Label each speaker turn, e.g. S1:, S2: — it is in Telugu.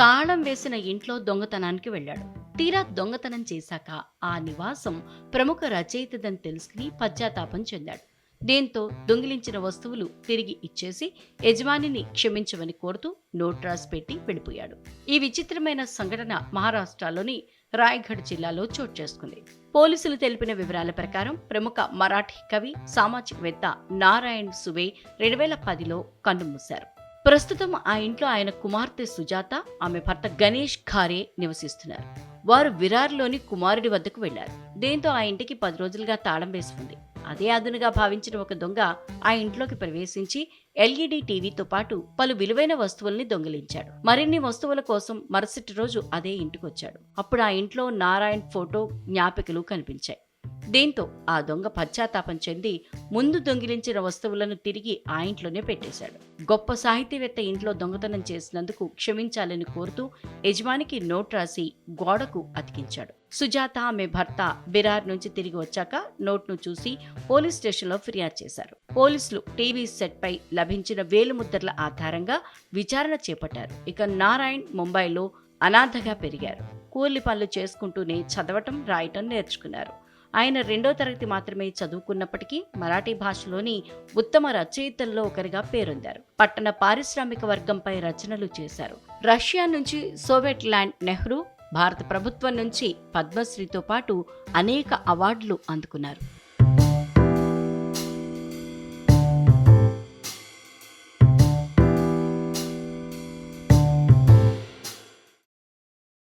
S1: తాళం వేసిన ఇంట్లో దొంగతనానికి వెళ్ళాడు. తీరా దొంగతనం చేశాక ఆ నివాసం ప్రముఖ రచయితదని తెలుసుకుని పశ్చాత్తాపం చెందాడు. దీంతో దొంగిలించిన వస్తువులు తిరిగి ఇచ్చేసి యజమానిని క్షమించమని కోరుతూ నోట్ రాసి పెట్టి వెళ్ళిపోయాడు. ఈ విచిత్రమైన సంఘటన మహారాష్ట్రలోని రాయగఢ్ జిల్లాలో చోటు చేసుకుంది. పోలీసులు తెలిపిన వివరాల ప్రకారం ప్రముఖ మరాఠీ కవి సామాజికవేత్త నారాయణ్ సువే రెండు వేల పదిలో కన్నుమూశారు. ప్రస్తుతం ఆ ఇంట్లో ఆయన కుమార్తె సుజాత ఆమె భర్త గణేష్ ఖారే నివసిస్తున్నారు. వారు విరార్లోని కుమారుడి వద్దకు వెళ్ళారు దీంతో ఆ ఇంటికి పది రోజులుగా తాళం వేసి ఉంది అదే అదునుగా భావించిన ఒక దొంగ ఆ ఇంట్లోకి ప్రవేశించి ఎల్ఈడి టీవీతో పాటు పలు విలువైన వస్తువుల్ని దొంగిలించాడు. మరిన్ని వస్తువుల కోసం మరుసటి రోజు అదే ఇంటికొచ్చాడు. అప్పుడు ఆ ఇంట్లో నారాయణ్ ఫోటో జ్ఞాపికలు కనిపించాయి. దీంతో ఆ దొంగ పశ్చాత్తాపం చెంది ముందు దొంగిలించిన వస్తువులను తిరిగి ఆ ఇంట్లోనే పెట్టేశాడు. గొప్ప సాహితీవేత్త ఇంట్లో దొంగతనం చేసినందుకు క్షమించాలని కోరుతూ యజమానికి నోట్ రాసి గోడకు అతికించాడు. సుజాత ఆమె భర్త బిరార్ నుంచి తిరిగి వచ్చాక నోట్ను చూసి పోలీస్ స్టేషన్లో ఫిర్యాదు చేశారు. పోలీసులు టీవీ సెట్పై లభించిన వేలుముద్రల ఆధారంగా విచారణ చేపట్టారు. ఇక నారాయణ్ ముంబైలో అనాథగా పెరిగారు. కూలి పనులు చేసుకుంటూనే చదవటం రాయటం నేర్చుకున్నారు. ఆయన రెండో తరగతి మాత్రమే చదువుకున్నప్పటికీ మరాఠీ భాషలోని ఉత్తమ రచయితల్లో ఒకరిగా పేరొందారు. పట్టణ పారిశ్రామిక వర్గంపై రచనలు చేశారు. రష్యా నుంచి సోవియట్ ల్యాండ్ నెహ్రూ భారత ప్రభుత్వం నుంచి పద్మశ్రీతో పాటు అనేక అవార్డులు అందుకున్నారు.